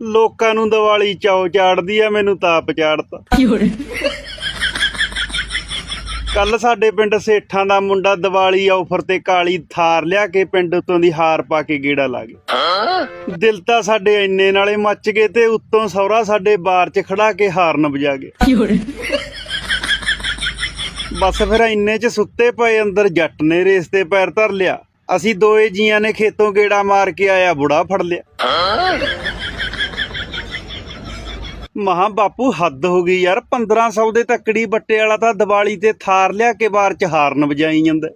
ਲੋਕਾਂ ਨੂੰ ਦੀਵਾਲੀ ਚਾਉ ਚਾੜਦੀ ਆ ਮੈਨੂੰ ਤਾਪ ਚਾੜਤਾ। ਕੱਲ ਸਾਡੇ ਪਿੰਡ ਸੇਠਾਂ ਦਾ ਮੁੰਡਾ ਦੀਵਾਲੀ ਆਫਰ ਤੇ ਕਾਲੀ ਥਾਰ ਲਿਆ ਕੇ ਪਿੰਡ ਉਤੋਂ ਦੀ ਹਾਰ ਪਾ ਕੇ ਗੇੜਾ ਲਾ ਗਿਆ। ਦਿਲ ਤਾਂ ਸਾਡੇ ਐਨੇ ਨਾਲੇ ਮੱਚ ਗਏ ਤੇ ਉੱਤੋਂ ਸੌਰਾ ਸਾਡੇ ਬਾਰ 'ਚ ਖੜਾ ਕੇ ਹਾਰਨ ਵਜਾ ਗਏ ਬਸ ਫਿਰ ਇੰਨੇ 'ਚ ਸੁੱਤੇ ਪਏ ਅੰਦਰ ਜੱਟ ਨੇ ਰੇਸ ਤੇ ਪੈਰ ਧਰ ਲਿਆ। ਅਸੀਂ ਦੋਏ ਜੀਆਂ ਨੇ ਖੇਤੋਂ ਗੇੜਾ ਮਾਰ ਕੇ ਆਇਆ ਬੁੜਾ ਫੜ ਲਿਆ। ਮਹਾ ਬਾਪੂ ਹੱਦ ਹੋ ਗਈ ਯਾਰ। 1500 ਦੇ ਤੱਕੜੀ ਬੱਟੇ ਵਾਲਾ ਤਾਂ ਦੀਵਾਲੀ ਤੇ ਥਾਰ ਲਿਆ ਕੇ ਬਾਰ ਚ ਹਾਰਨ ਵਜਾਈ ਜਾਂਦਾ।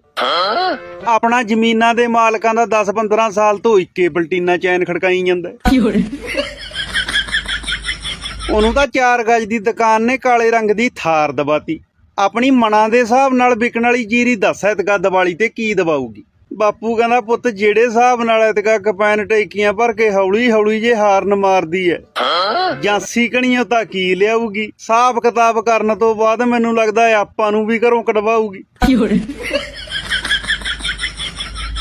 ਆਪਣਾ ਜ਼ਮੀਨਾਂ ਦੇ ਮਾਲਕਾਂ ਦਾ 10-15 ਸਾਲ ਤੋਂ ਇੱਕੇ ਪਲਟੀਨਾ ਚੈਨ ਖੜਕਾਈ ਜਾਂਦਾ，ਉਹਨੂੰ ਤਾਂ 4 ਗਜ ਦੀ ਦੁਕਾਨ ਨੇ ਕਾਲੇ ਰੰਗ ਦੀ ਥਾਰ ਦਬਾਤੀ ਆਪਣੀ ਮਨਾਂ ਦੇ ਹਿਸਾਬ ਨਾਲ ਵਿਕਣ ਵਾਲੀ ਜੀਰੀ ਦੱਸ ਐਤਕਾ ਦੀਵਾਲੀ ਤੇ ਕੀ ਦਬਾਊਗੀ ਬਾਪੂ ਕਹਿੰਦਾ ਪੁੱਤ ਜਿਹੜੇ ਹਿਸਾਬ ਨਾਲ ਐਤਕਾ ਕਪੈਨ ਟੇਕੀਆਂ ਭਰ ਕੇ ਹੌਲੀ ਹੌਲੀ ਜੇ ਹਾਰਨ ਮਾਰਦੀ ਐ ਜਾਂਸੀ ਕਣੀਆਂ ਤਾਂ ਕੀ ਲਿਆਊਗੀ? ਸਾਫ਼ ਕਿਤਾਬ ਕਰਨ ਤੋਂ ਬਾਅਦ ਮੈਨੂੰ ਲੱਗਦਾ ਆਪਾਂ ਨੂੰ ਵੀ ਘਰੋਂ ਕਢਵਾਊਗੀ।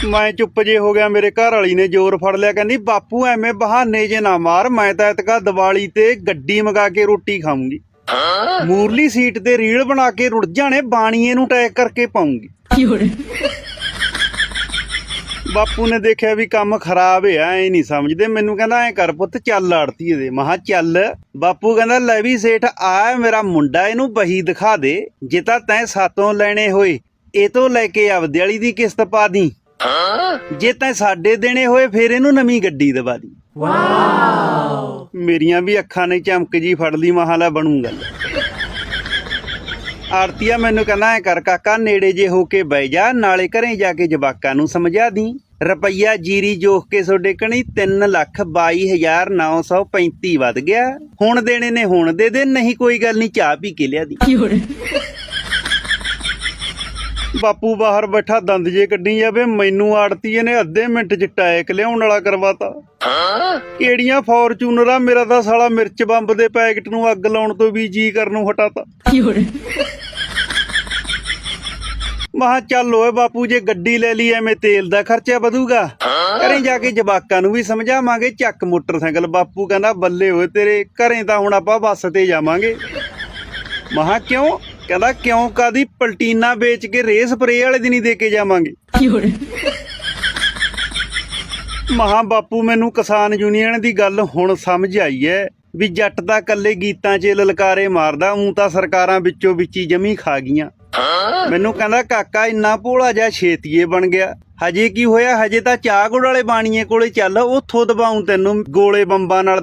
ਮੈਂ ਚੁੱਪ ਜੇ ਹੋ ਗਿਆ ਮੇਰੇ ਘਰ ਵਾਲੀ ਨੇ ਜ਼ੋਰ ਫੜ ਲਿਆ ਕਹਿੰਦੀ ਬਾਪੂ ਐਵੇਂ ਬਹਾਨੇ ਜੇ ਨਾ ਮਾਰ ਮੈਂ ਤਾਂ ਐਤਕਾ ਦੀਵਾਲੀ ਤੇ ਗੱਡੀ ਮੰਗਾ ਕੇ ਰੋਟੀ ਖਾਊਂਗੀ। ਮੂਰਲੀ ਸੀਟ ਤੇ ਰੀਲ ਬਣਾ ਕੇ ਰੁੜ ਜਾਣੇ ਬਾਣੀਏ ਨੂੰ ਟੈਗ ਕਰਕੇ ਪਾਉਂਗੀ，ਬਾਪੂ ਨੇ ਦੇਖਿਆ ਵੀ ਕੰਮ ਖਰਾਬ ਹੈ ਐ ਨਹੀਂ ਸਮਝਦੇ। ਮੈਨੂੰ ਕਹਿੰਦਾ ਐ ਕਰ ਪੁੱਤ ਚੱਲ ਆੜਤੀ ਇਹਦੇ। ਮਹਾ ਚੱਲ। ਬਾਪੂ ਕਹਿੰਦਾ ਲੈ ਵੀ ਸੇਠ ਆ ਮੇਰਾ ਮੁੰਡਾ ਇਹਨੂੰ ਬਹੀ ਦਿਖਾ ਦੇ। ਜੇ ਤਾਂ ਤੈਂ ਸਾਤੋਂ ਲੈਣੇ ਹੋਏ ਇਹ ਤੋਂ ਲੈ ਕੇ ਆਪਦੇ ਵਾਲੀ ਦੀ ਕਿਸ਼ਤ ਪਾ ਦੀ। ਜੇ ਤੈਂ ਸਾਡੇ ਦੇਣੇ ਹੋਏ ਫੇਰ ਇਹਨੂੰ ਨਵੀਂ ਗੱਡੀ ਦਵਾ ਦੀ। ਵਾਓ! ਮੇਰੀਆਂ ਵੀ ਅੱਖਾਂ ਨੇ ਚਮਕ ਜੀ ਫੜ ਲਈ ਮਹਾ ਲੈ ਬਣੂ ਗੱਲ। ਆਰਤੀਆ ਮੈਨੂੰ ਕਹਿੰਦਾ, ਐ ਕਰ ਕਾਕਾ, ਨੇੜੇ ਜੇ ਹੋ ਕੇ ਬਹਿ ਜਾ, ਨਾਲੇ ਘਰੇ ਜਾ ਕੇ ਜਵਾਕਾਂ ਨੂੰ ਸਮਝਾ ਦੀ। ਰੁਪਈਆ ਜੀਰੀ ਜੋਖ ਕੇ ਤੁਹਾਡੇ ਕਣੀ 3 ਲੱਖ 22935 ਵੱਧ ਗਿਆ। ਹੁਣ ਦੇਣੇ ਨੇ, ਹੁਣ ਦੇ ਦੇ, ਨਹੀਂ ਕੋਈ ਗੱਲ ਨਹੀਂ ਚਾਹ ਪੀ ਕੇ ਲਿਆ ਦੀ।，ਬਾਪੂ ਬਾਹਰ ਬੈਠਾ ਦੰਦ ਜੇ ਕੱਢੀ ਜਾਵੇ ਮੈਨੂੰ ਆੜਤੀਏ ਨੇ ਅੱਧੇ ਮਿੰਟ ਚ ਟੈਕ ਲਿਆਉਣ ਵਾਲਾ ਕਰਵਾਤਾ। ਕਿਹੜੀਆਂ ਫੋਰਚੂਨਰਾਂ ਮੇਰਾ ਤਾਂ ਸਾਲਾ ਮਿਰਚ ਬੰਬ ਦੇ ਪੈਕਟ ਨੂੰ ਅੱਗ ਲਾਉਣ ਤੋਂ ਵੀ ਜੀ ਕਰਨ ਨੂੰ ਹਟਾਤਾ। 有人，ਮਹਾ ਚੱਲ ਓਏ ਬਾਪੂ ਜੇ ਗੱਡੀ ਲੈ ਲਈ ਐਵੇਂ ਤੇਲ ਦਾ ਖਰਚਾ ਵਧੂਗਾ। ਘਰੇ ਜਾ ਕੇ ਜਵਾਕਾਂ ਨੂੰ ਵੀ ਸਮਝਾਵਾਂਗੇ ਚੱਕ ਮੋਟਰਸਾਈਕਲ। ਬਾਪੂ ਕਹਿੰਦਾ ਬੱਲੇ ਹੋਏ ਤੇਰੇ ਘਰੇ ਤਾਂ ਹੁਣ ਆਪਾਂ ਬੱਸ ਤੇ ਜਾਵਾਂਗੇ। ਮਹਾ ਕਿਉਂ? ਕਹਿੰਦਾ ਕਿਉਂ ਕਾਦੀ ਪਲਟੀਨਾ ਵੇਚ ਕੇ ਰੇਸ ਸਪਰੇ ਵਾਲੇ ਦਿਨ ਹੀ ਦੇ ਕੇ ਜਾਵਾਂਗੇ，ਮਹਾ ਬਾਪੂ ਮੈਨੂੰ ਕਿਸਾਨ ਯੂਨੀਅਨ ਦੀ ਗੱਲ ਹੁਣ ਸਮਝ ਆਈ ਐ ਵੀ ਜੱਟ ਤਾਂ ਕੱਲੇ ਗੀਤਾਂ 'ਚ ਲਲਕਾਰੇ ਮਾਰਦਾ ਉਂ ਤਾਂ ਸਰਕਾਰਾਂ ਵਿੱਚੋਂ ਵਿੱਚੀ ਜਮੀ ਖਾ ਗਈਆਂ। ਮੈਨੂੰ ਕਹਿੰਦਾ ਕਾਕਾ ਇੰਨਾ ਭੋਲਾ ਜਿਹਾ ਛੇਤੀਏ ਬਣ ਗਿਆ। ਹਜੇ ਕੀ ਹੋਇਆ? ਹਜੇ ਤਾਂ ਚਾਹ ਗੁੜ ਵਾਲੇ ਬਾਣੀਏ ਕੋਲੇ ਚੱਲ ਉੱਥੋਂ ਦਬਾਉਂ ਤੈਨੂੰ ਗੋਲੇ ਬੰਬਾਂ ਨਾਲ